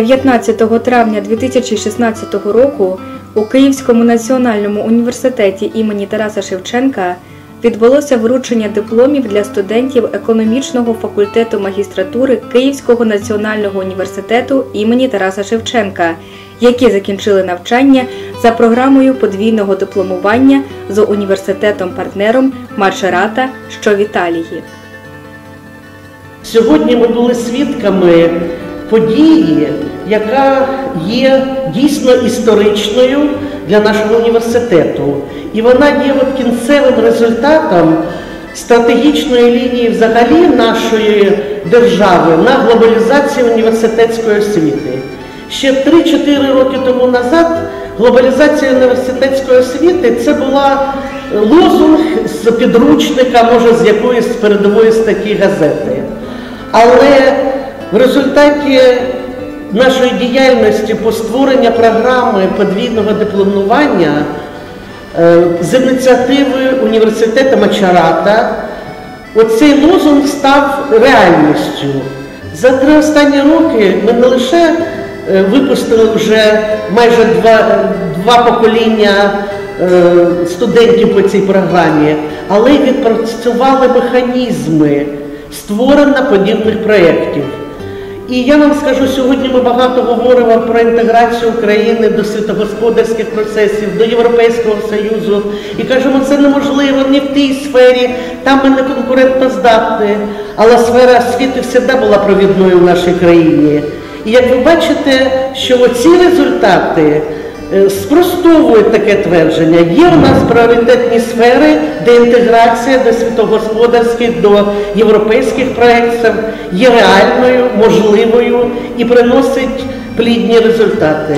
19 травня 2016 року у Київському національному університеті імені Тараса Шевченка відбулося вручення дипломів для студентів економічного факультету магістратури Київського національного університету імені Тараса Шевченка, які закінчили навчання за програмою подвійного дипломування з університетом-партнером Маршерата, що в Італії. Сьогодні ми були свідками події, яка є дійсно історичною для нашого університету. І вона є от кінцевим результатом стратегічної лінії взагалі нашої держави на глобалізацію університетської освіти. Ще 3-4 роки тому назад глобалізація університетської освіти це була лозунг з підручника, може з якоїсь передової статті газети. Але в результаті нашої діяльності по створенню програми подвійного дипломування е, з ініціативи університету Мачарата оцей лозунг став реальністю. За три останні роки ми не лише е, випустили вже майже два, два покоління е, студентів по цій програмі, але й відпрацювали механізми створення подібних проєктів. І я вам скажу, сьогодні ми багато говоримо про інтеграцію України до світогосподарських процесів, до Європейського Союзу. І кажемо, це неможливо не в тій сфері, там ми не конкурентно здатні. Але сфера освіти завжди була провідною в нашій країні. І як ви бачите, що оці результати е, спростовують таке твердження. Є у нас пріоритетні сфери, де інтеграція до світогосподарських, до європейських проєктів є реальною, можливою і приносить плідні результати.